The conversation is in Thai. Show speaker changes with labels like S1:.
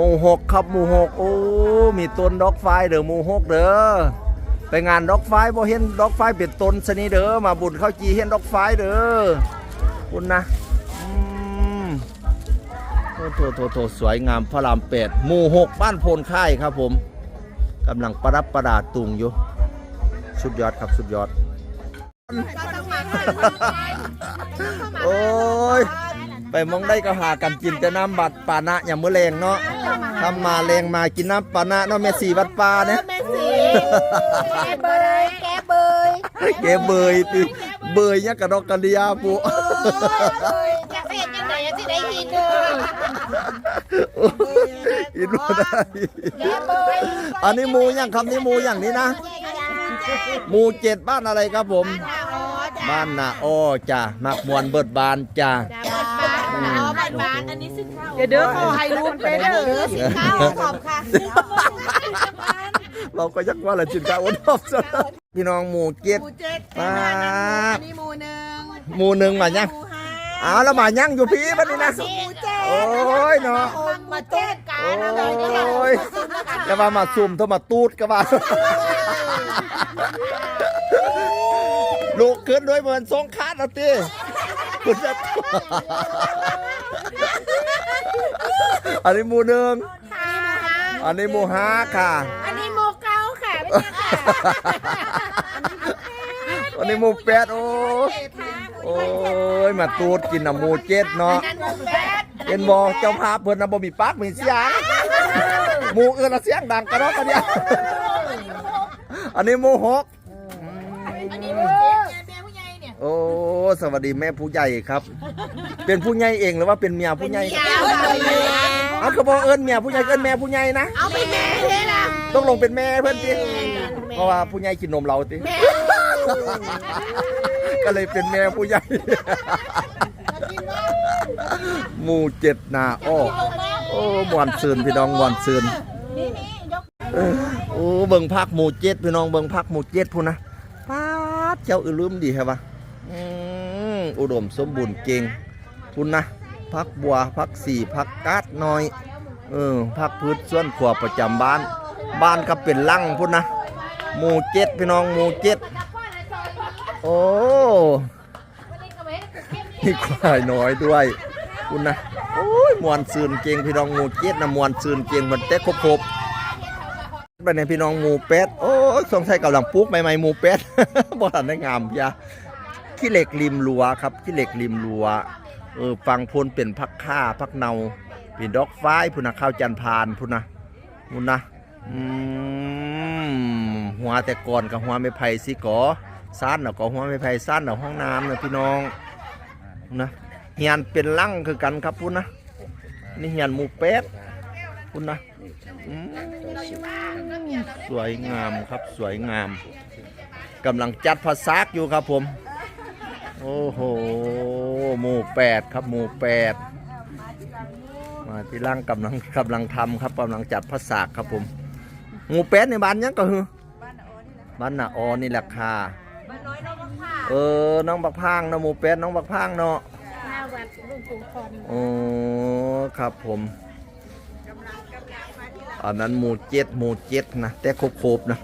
S1: หมู่หกครับหมู่หกโอ้มีต้นดอกไฟเด้อหมู่หกเด้อไปงานดอกไฟบ่เห็นดอกไฟเป็นต้นสนี้เด้อมาบุญเข้าวจีเห็นดอกไฟเด้อคุณนะอืมโอ้โถโถโถสวยงามพระรามแปดหมู่หกบ้านโพนค่ายครับผมกำลังประดับประดาตุงอยู่สุดยอดครับสุดยอด โอ้ย ไปมองได้ก็หากันกินแต่น้ำบัดปานะอย่างมื้อแรงเนาะทำมาแรงมากินน้ำปานะเนาะแม่สีวัดป่าเนี่ย
S2: แม่สีแกเบยแกเบย
S1: แกเบยติเบยเนี่ยกระดอกกระเดียปู
S2: จะเป็นยังไงที่ได้ยินเด้อ
S1: อินบ่ได้
S2: แกเบย
S1: อันนี้หมูอย่างครับนี่หมูอย่างนี้นะหมูเจ็ดบ้านอะไรครับผมบ้านนาอ้อจ้ะมักมวนเบิดบานจ้ะ
S2: บ้านบ้านอันนี้ซึ่งข้าว
S3: เดี๋ยวเด้อขอให้ลูกไปเด้อ
S2: ซึ่งข้าวขอบค่ะ
S1: เราก็ยักว่าแหละจินกาอ้นทอบซะพี่น้องหมูเจ็ด
S3: หมูเจ็ด
S1: ป้าบ
S3: นี่หมูหนึ่ง
S1: หมูหนึ่งมายัง
S3: หมูห้า
S1: อ้าวแล้วมายังอยู่พี่บ้านนี้นะ
S2: หมูเจ็ด
S1: โอ้ยเนาะ
S2: มาเจ็ดกัน
S1: โอ้ยจะมามาซุ่มเท่ามาตูดก็มาลูกขึ้นด้วยเหมือนทรงคาดเอาตี คุณจะอันนี้หมูหนึ่งอันนี้หมูห้าค่ะ
S2: อันนี้หมูเก้าค่ะไม่ใช่ค่ะ
S1: อันนี้หมูแปดโอ้ยโอ้ยมาตูดกินน้ำหมูเจ็ดเนาะ
S2: นั่นหมูแปด
S1: เป็นบอเจ้าภาพเพิ่นน่ะบ่มีปากมีเสียงหมูอื่นละเสียงดังกระรอกกระเดียวอันนี้หมูหก
S2: อันนี้หมูเจ็ดแม่ผู้ใหญ่เนี่ย
S1: โอ้สวัสดีแม่ผู้ใหญ่ครับ เป็นผู้ใหญ่เองหรือว่าเป็นเมียผู้ใหญ่
S2: ยาวเลย
S1: เอาก็บอกเอิ้นเมียผู้ใหญ่เอิ้นแม่ผู้ใหญ่นะ
S2: เอาไปแม่เลยล่ะ
S1: ต้องลงเป็นแม่เพิ่นติเพราะว่าผู้ใหญ่กินนมเราติก็เลยเป็นแม่ผู้ใหญ่หมู่เจ็ดนาอ้อโอ้มวนซืนพี่น้องมวนซืนโอ้เบิ่งพักหมู่เจ็ดพี่น้องเบิ่งพักหมู่เจ็ดพูนนะป้าดเจ้าอือลืมดีครับวะ อุดมสมบูรณ์เก่งพูนนะพักบัวพักสี่พักกาดน้อยเออพักพืชส่วนขวบประจำบ้าน บ้านก็เป็นลังพูนนะหมู่เจ็ดพี่น้องหมู่เจ็ดโอ้มีควายน้อยด้วยคุณนะโอ้ยมวนซืนเก่งพี่น้องหมู่เจ็ดนะมวนซืนเก่งเหมันเต็กครบๆไปในพี่น้องหมูเป็ดโอ้ยสงสัยกำลังปลูกใหม่ๆหมูเป็ดบ่ทันได้งามยา ขี้เหล็กริมรั้วครับขี้เหล็กริมรั้วเออฟังพนเป็นพักค่าพักเนาเป็นดอกไฟพุนะข้าวจันทร์พานพุนนะพุนนะอืมหัวแต่ก่อนกับหัวไม่ไผ่สิกอซ่านน่ะก็หัวไม่ไผ่ซ่านน่ะห้องน้ำนะพี่น้องนะเฮียนเป็นลังคือกันครับพุนนะนี่เฮียนหมูเป็ดพุนนะอืมสวยงามครับสวยงามกำลังจัดภาษากอยู่ครับผม โอ้โห หมู่แปดครับ หมู่แปดมาที่ล่างกำลังกำลังทำครับกำลังจัดภาษากครับผม หมู่แปดในบ้านยังก็คือบ้านนาออนี่แหละค่ะ เออ น้องบักพางเนาะหมู่แปดน้องบักพางเนาะ
S2: หน้าวัดลุงปู่คอน
S1: โอ้ครับผมอันนั้นหมู่เจ็ดหมู่เจ็ดนะแต่ครบๆนะ